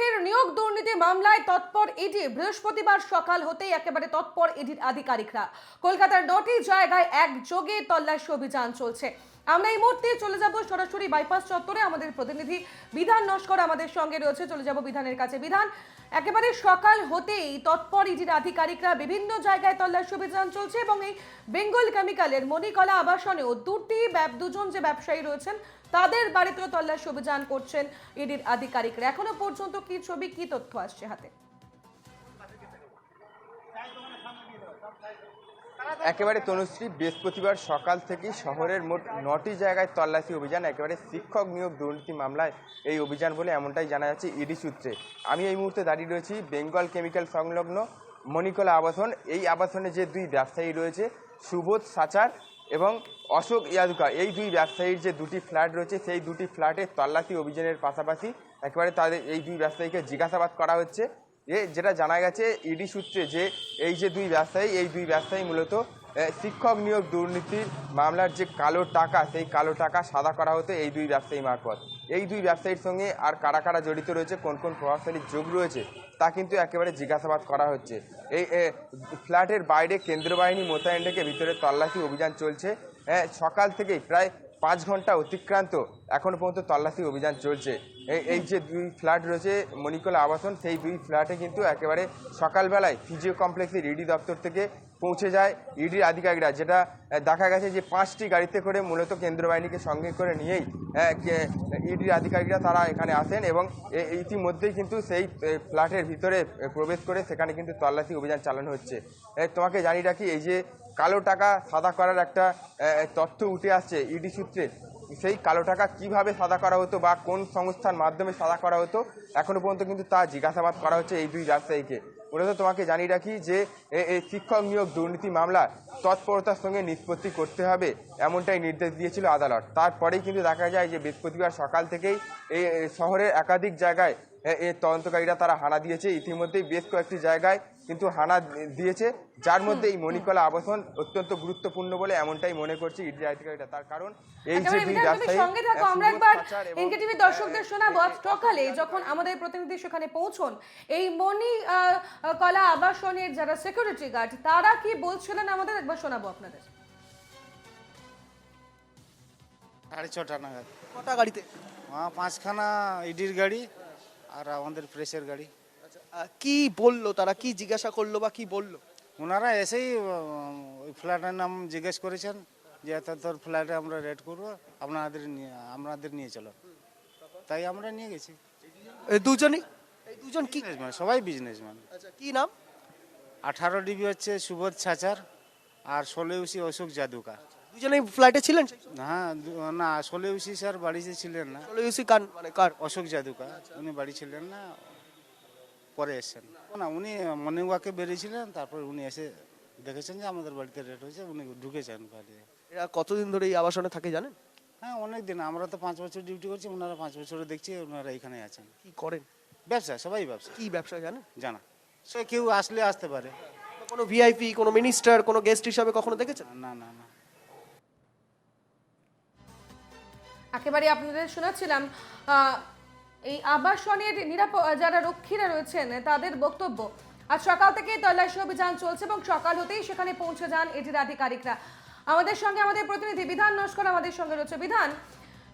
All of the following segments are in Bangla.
ফের নিয়োগ দুর্নীতি মামলায় তৎপর ইডি। বৃহস্পতিবার সকাল হতেই একেবারে তৎপর ইডির আধিকারিকরা। কলকাতার নটি জায়গায় একযোগে তল্লাশি অভিযান চলছে। আমরা এই মুহূর্তে চলে যাব সরাসরি বাইপাস চত্বরে। আমাদের প্রতিনিধি বিধান নস্কর আমাদের সঙ্গে রয়েছে, চলে যাব বিধানের কাছে। বিধান, একেবারে সকাল হতেই তৎপর ইডির আধিকারিকরা বিভিন্ন জায়গায় তল্লাশি অভিযান চলছে এবং এই বেঙ্গল কেমিক্যালের মণিকলা আবাসনেও দুটি দুজন যে ব্যবসায়ী রয়েছেন, তাদের বাড়িতেও তল্লাশি অভিযান করছেন ইডির আধিকারিকরা। এখনও পর্যন্ত কি ছবি, কি তথ্য আসছে হাতে? একেবারে তনুশ্রী বৃহস্পতিবার সকাল থেকে শহরের মোট নটি জায়গায় তল্লাশি অভিযান, একেবারে শিক্ষক নিয়োগ দুর্নীতি মামলায় এই অভিযান বলে এমনটাই জানা যাচ্ছে ইডি সূত্রে। আমি এই মুহূর্তে দাঁড়িয়ে রয়েছি বেঙ্গল কেমিক্যাল সংলগ্ন মণিকলা আবাসন। এই আবাসনে যে দুই ব্যবসায়ী রয়েছে, সুবোধ সাচার এবং অশোক ইয়াদুকা, এই দুই ব্যবসায়ীর যে দুটি ফ্ল্যাট রয়েছে, সেই দুটি ফ্ল্যাটে তল্লাশি অভিযানের পাশাপাশি একেবারে তাদের, এই দুই ব্যবসায়ীকে জিজ্ঞাসাবাদ করা হচ্ছে। এ যেটা জানা গেছে ইডি সূত্রে যে এই যে দুই ব্যবসায়ী, এই দুই ব্যবসায়ী মূলত শিক্ষক নিয়োগ দুর্নীতির মামলার যে কালো টাকা, সেই কালো টাকা সাদা করা হতো এই দুই ব্যবসায়ী মারফত। এই দুই ব্যবসায়ীর সঙ্গে আর কারা কারা জড়িত রয়েছে, কোন কোন প্রভাবশালী যোগ রয়েছে, তা কিন্তু একেবারে জিজ্ঞাসাবাদ করা হচ্ছে। এই ফ্ল্যাটের বাইরে কেন্দ্র বাহিনী মোতায়েন রেখে ভিতরে তল্লাশি অভিযান চলছে। সকাল থেকেই প্রায় পাঁচ ঘণ্টা অতিক্রান্ত এখনও পর্যন্ত তল্লাশি অভিযান চলছে। এই যে দুই ফ্ল্যাট রয়েছে মণিকলা আবাসন, সেই দুই ফ্ল্যাটে কিন্তু একেবারে সকালবেলায় ফিজিও কমপ্লেক্সের ইডি দপ্তর থেকে পৌঁছে যায় ইডির আধিকারিকরা, যেটা দেখা গেছে যে পাঁচটি গাড়িতে করে মূলত কেন্দ্র বাহিনীকে সঙ্গে করে নিয়েই ইডির আধিকারিকরা তারা এখানে আসেন এবং ইতিমধ্যেই কিন্তু সেই ফ্ল্যাটের ভিতরে প্রবেশ করে সেখানে কিন্তু তল্লাশি অভিযান চালানো হচ্ছে। তোমাকে জানি রাখি, এই যে কালো টাকা সাদা করার একটা তথ্য উঠে আসছে ইডি সূত্রে, সেই কালো টাকা কীভাবে সাদা করা হতো বা কোন সংস্থার মাধ্যমে সাদা করা হতো এখনও পর্যন্ত কিন্তু তা জিজ্ঞাসাবাদ করা হচ্ছে এই দুই ব্যবসায়ীকে মূলত তোমাকে জানিয়ে রাখি যে এই শিক্ষক নিয়োগ দুর্নীতি মামলা তৎপরতার সঙ্গে নিষ্পত্তি করতে হবে, এমনটাই নির্দেশ দিয়েছিল আদালত। তারপরেই কিন্তু দেখা যায় যে বৃহস্পতিবার সকাল থেকেই এই শহরের একাধিক জায়গায় তদন্তকারীরা তারা হানা দিয়েছে। ইতিমধ্যেই বেশ কয়েকটি জায়গায় কিন্তু হানা দিয়েছে যার মধ্যে এই মণিকলা আবাসন অত্যন্ত গুরুত্বপূর্ণ বলে এমনটাই মনে করছে ইডি আধিকারিকরা তার কারণ এই যে দুই ব্যবসায়ী সঙ্গে থাকো আমরা একবার এনকেটিভি দর্শকদের শোনাবো আজ সকালে যখন আমাদের প্রতিনিধি সেখানে পৌঁছন এই মণি কলা আবাসনের যারা সিকিউরিটি গার্ড তারা কি বলছিলেন আমাদের? একবার শোনাবো আপনাদের। সাড়ে ছটা নাগাদ। কটা গাড়িতে? পাঁচখানা ইডির গাড়ি আর আমাদের প্রেসের গাড়ি। কি বলল তারা? কি জিজ্ঞাসা করল বা কি বলল? ওনারা এসেই ওই ফ্ল্যাটের নাম জিজ্ঞেস করেছেন যে এত তোর ফ্ল্যাটে আমরা রেড করব আপনাদের নিয়ে আপনাদের নিয়ে চলো। তাই আমরা নিয়ে গেছি। দুজনই? এই দুজন কি? বিজনেসম্যান সবাই বিজনেসম্যান আচ্ছা কি নাম? আঠারো ডিবি হচ্ছে সুবোধ ছাচার আর ষোলোউসি অশোক জাদুকার। দুজনেই ফ্ল্যাটে ছিলেন? হ্যাঁ না ষোলোউসি স্যার বাড়িতে ছিলেন না। চলো ইউসি কান মানে কার? অশোক জাদুকার উনি বাড়ি ছিলেন না। পরে এসছেন। না উনি মর্নিং ওয়াকে বেরিয়েছিলেন তারপর উনি এসে দেখেছেন যে আমাদের বাড়িতে রেট হয়েছে উনি ঢুকেছেন বাড়িতে এরা কতদিন ধরে এই আবাসনে থাকে জানেন? হ্যাঁ অনেক দিন আমরা তো পাঁচ বছর ডিউটি করছি ওনারা পাঁচ বছরে দেখছি ওনারা এখানে আছেন। কি করেন? ব্যবসা সবাই ব্যবসা। কি ব্যবসা জানেন? জানা। সে কেউ আসলে আসতে পারে। কোনো ভিআইপি কোনো মিনিস্টার কোনো গেস্ট হিসাবে কখনো দেখেছেন? না না না। একেবারে আপনাদের শোনাচ্ছিলাম এই আবাসনের নিরাপ যারা রক্ষীরা রয়েছেন, তাদের বক্তব্য। আজ সকাল থেকেই তল্লাশি অভিযান চলছে এবং সকাল হতেই সেখানে পৌঁছে যান এটির আধিকারিকরা। আমাদের সঙ্গে আমাদের প্রতিনিধি বিধান নস্কর আমাদের সঙ্গে রয়েছে। বিধান,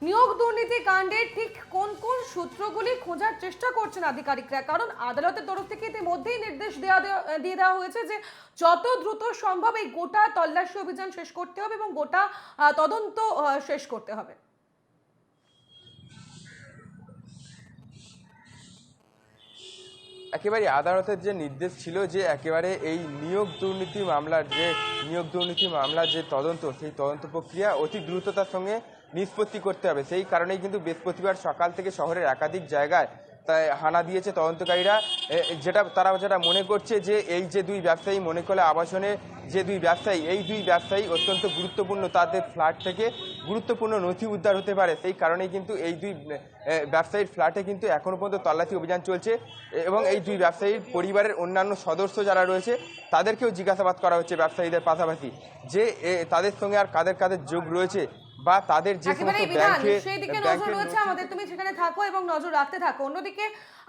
নিয়োগ দুর্নীতি কাণ্ডের ঠিক কোন কোন সূত্রগুলি খোঁজার চেষ্টা করছেন আধিকারিকরা? কারণ আদালতের তরফ থেকে ইতিমধ্যেই নির্দেশ দেওয়া- দিয়ে দেওয়া হয়েছে যে যত দ্রুত সম্ভব এই গোটা তল্লাশি অভিযান শেষ করতে হবে এবং গোটা তদন্ত শেষ করতে হবে। একেবারে আদালতের যে নির্দেশ ছিল যে একেবারে এই নিয়োগ দুর্নীতি মামলার যে, নিয়োগ দুর্নীতি মামলার যে তদন্ত, সেই তদন্ত প্রক্রিয়া অতি দ্রুততার সঙ্গে নিষ্পত্তি করতে হবে। সেই কারণেই কিন্তু বৃহস্পতিবার সকাল থেকে শহরের একাধিক জায়গায় তাই হানা দিয়েছে তদন্তকারীরা। যেটা তারা যেটা মনে করছে যে এই যে দুই ব্যবসায়ী মনে করলে আবাসনে যে দুই ব্যবসায়ী, এই দুই ব্যবসায়ী অত্যন্ত গুরুত্বপূর্ণ তাদের ফ্ল্যাট থেকে গুরুত্বপূর্ণ নথি উদ্ধার হতে পারে। সেই কারণেই কিন্তু এই দুই ব্যবসায়ীর ফ্ল্যাটে কিন্তু এখনও পর্যন্ত তল্লাশি অভিযান চলছে এবং এই দুই ব্যবসায়ীর পরিবারের অন্যান্য সদস্য যারা রয়েছে, তাদেরকেও জিজ্ঞাসাবাদ করা হচ্ছে ব্যবসায়ীদের পাশাপাশি যে তাদের সঙ্গে আর কাদের কাদের যোগ রয়েছে। বা তাদের যে সমস্ত ব্যাংকে সেই দিকে নজর রয়েছে আমাদের। তুমি সেখানে থাকো এবং নজর রাখতে থাকো। অন্যদিকে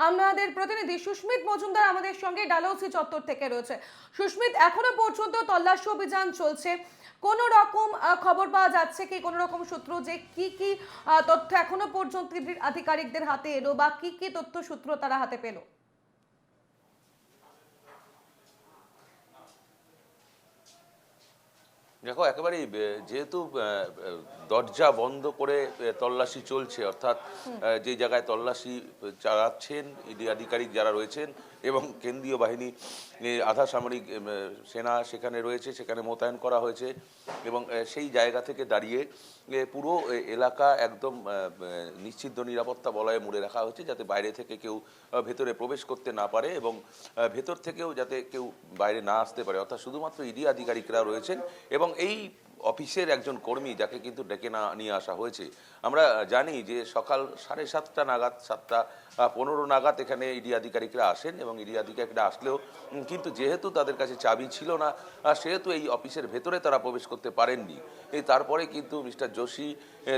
আমাদের প্রতিনিধি সুস্মিত মজুমদার আমাদের সঙ্গে ডালহৌসি চত্বর থেকে রয়েছে। সুস্মিত এখনও পর্যন্ত তল্লাশি অভিযান চলছে। কোন রকম খবর পাওয়া যাচ্ছে কি? কোন রকম সূত্র যে কি কি তথ্য এখনও পর্যন্ত আধিকারিকদের হাতে এলো বা কি কি তথ্য সূত্র তারা হাতে পেল? দেখো একেবারেই যেহেতু দরজা বন্ধ করে তল্লাশি চলছে অর্থাৎ যে জায়গায় তল্লাশি চালাচ্ছেন ইডি আধিকারিক যারা রয়েছেন এবং কেন্দ্রীয় বাহিনী আধা সামরিক সেনা সেখানে রয়েছে, সেখানে মোতায়েন করা হয়েছে এবং সেই জায়গা থেকে দাঁড়িয়ে পুরো এলাকা একদম নিশ্চিদ্ধ নিরাপত্তা বলয়ে মুড়ে রাখা হয়েছে যাতে বাইরে থেকে কেউ ভেতরে প্রবেশ করতে না পারে এবং ভেতর থেকেও যাতে কেউ বাইরে না আসতে পারে। অর্থাৎ শুধুমাত্র ইডি আধিকারিকরা রয়েছেন এবং এই অফিসের একজন কর্মী যাকে কিন্তু ডেকে না, নিয়ে আসা হয়েছে। আমরা জানি যে সকাল সাড়ে সাতটা নাগাদ, সাতটা পনেরো নাগাদ এখানে ইডি আধিকারিকরা আসেন এবং ইডি আধিকারিকরা আসলেও কিন্তু যেহেতু তাদের কাছে চাবি ছিল না সেহেতু এই অফিসের ভেতরে তারা প্রবেশ করতে পারেননি। এই তারপরে কিন্তু মিস্টার যোশী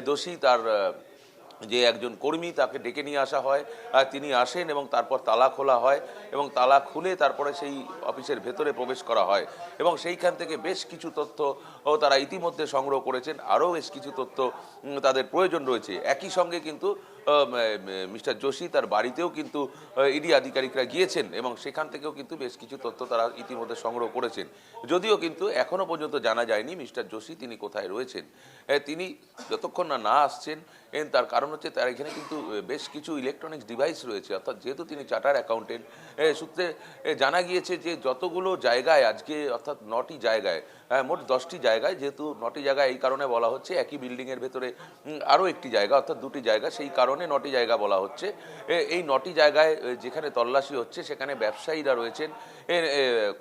দোষী তার যে একজন কর্মী তাকে ডেকে নিয়ে আসা হয় তিনি আসেন এবং তারপর তালা খোলা হয় এবং তালা খুলে তারপরে সেই অফিসের ভেতরে প্রবেশ করা হয়। এবং সেইখান থেকে বেশ কিছু তথ্য তারা ইতিমধ্যে সংগ্রহ করেছেন। আরও বেশ কিছু তথ্য তাদের প্রয়োজন রয়েছে। একই সঙ্গে কিন্তু মিস্টার যোশী তার বাড়িতেও কিন্তু ইডি আধিকারিকরা গিয়েছেন এবং সেখান থেকেও কিন্তু বেশ কিছু তথ্য তারা ইতিমধ্যে সংগ্রহ করেছেন। যদিও কিন্তু এখনও পর্যন্ত জানা যায়নি মিস্টার যোশী তিনি কোথায় রয়েছেন। তিনি যতক্ষণ না না আসছেন তার কারণ হচ্ছে তার এখানে কিন্তু বেশ কিছু ইলেকট্রনিক্স ডিভাইস রয়েছে। অর্থাৎ যেহেতু তিনি চার্টার অ্যাকাউন্টেন্ট সূত্রে জানা গিয়েছে যে যতগুলো জায়গায় আজকে, অর্থাৎ নটি জায়গায় মোট দশটি জায়গায়, যেহেতু নটি জায়গায় এই কারণে বলা হচ্ছে, একই বিল্ডিংয়ের ভেতরে আরও একটি জায়গা, অর্থাৎ দুটি জায়গা, সেই কারণে নটি জায়গা বলা হচ্ছে। এই নটি জায়গায় যেখানে তল্লাশি হচ্ছে, সেখানে ব্যবসায়ীরা রয়েছেন।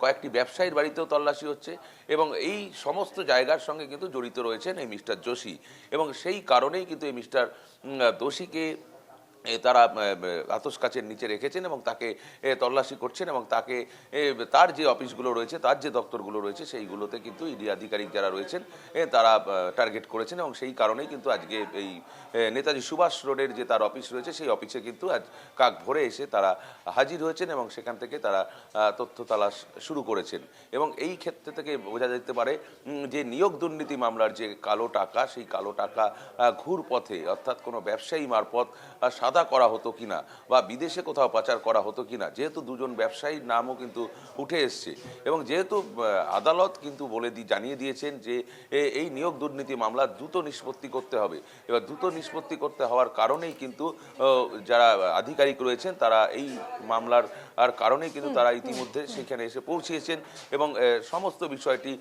কয়েকটি ব্যবসায়ীর বাড়িতেও তল্লাশি হচ্ছে এবং এই সমস্ত জায়গার সঙ্গে কিন্তু জড়িত রয়েছেন এই মিস্টার যোশী এবং সেই কারণেই কিন্তু এই মিস্টার দোষীকে তারা আতস কাছের নিচে রেখেছেন এবং তাকে তল্লাশি করছেন এবং তাকে তার যে অফিসগুলো রয়েছে, তার যে দপ্তরগুলো রয়েছে, সেইগুলোতে কিন্তু ইডি আধিকারিক যারা রয়েছেন তারা টার্গেট করেছেন এবং সেই কারণেই কিন্তু আজকে এই নেতাজি সুভাষ রোডের যে তার অফিস রয়েছে, সেই অফিসে কিন্তু আজ কাক ভরে এসে তারা হাজির হয়েছেন এবং সেখান থেকে তারা তথ্য তালাশ শুরু করেছেন। এবং এই ক্ষেত্রে থেকে বোঝা যেতে পারে যে নিয়োগ দুর্নীতি মামলার যে কালো টাকা, সেই কালো টাকা ঘুর পথে অর্থাৎ কোনো ব্যবসায়ী মারফত সাদা করা হতো কিনা বা বিদেশে কোথাও পাচার করা হতো কিনা যেহেতু দুজন ব্যবসায়ীর নামও কিন্তু উঠে এসছে। এবং যেহেতু আদালত কিন্তু বলে দি জানিয়ে দিয়েছেন যে এই নিয়োগ দুর্নীতি মামলা দ্রুত নিষ্পত্তি করতে হবে। এবার দ্রুত নিষ্পত্তি করতে হওয়ার কারণেই কিন্তু যারা আধিকারিক রয়েছেন তারা এই মামলার আর কারণেই কিন্তু তারা ইতিমধ্যে সেখানে এসে পৌঁছিয়েছেন এবং সমস্ত বিষয়টি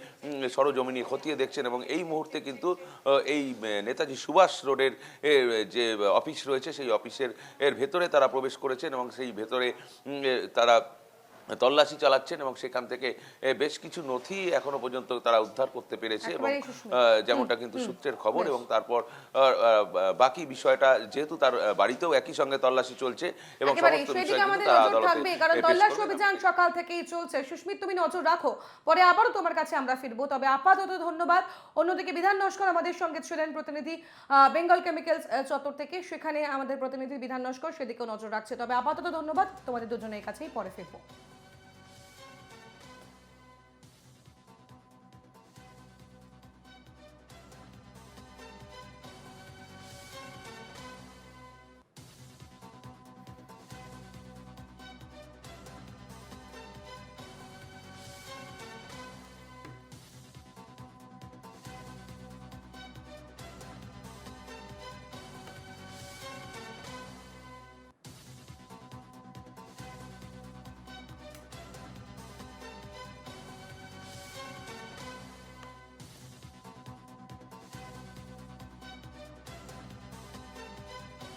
সরজমিনি খতিয়ে দেখছেন এবং এই মুহূর্তে কিন্তু এই নেতাজি সুভাষ রোডের যে অফিস রয়েছে সেই অফিসের এর ভেতরে তারা প্রবেশ করেছেন এবং সেই ভেতরে তারা তল্লাশি চালাচ্ছেন এবং সেখান থেকে বেশ কিছু নথি এখনও পর্যন্ত তারা উদ্ধার করতে পেরেছে এবং যেমনটা কিন্তু সূত্রের খবর এবং তারপর বাকি বিষয়টা যেহেতু তার বাড়িতেও একই সঙ্গে তল্লাশি চলছে এবং সমস্ত বিষয় কিন্তু আমাদের তারা নজর আদালতে কারণ তল্লাশি অভিযান সকাল থেকেই চলছে। সুস্মিত তুমি নজর রাখো পরে আবারও তোমার কাছে আমরা ফিরবো। তবে আপাতত ধন্যবাদ। অন্যদিকে বিধান নস্কর আমাদের সঙ্গে ছিলেন প্রতিনিধি বেঙ্গল কেমিক্যালস চত্বর থেকে। সেখানে আমাদের প্রতিনিধি বিধান নস্কর সেদিকেও নজর রাখছে। তবে আপাতত ধন্যবাদ। তোমাদের দুজনের কাছেই পরে ফিরবো।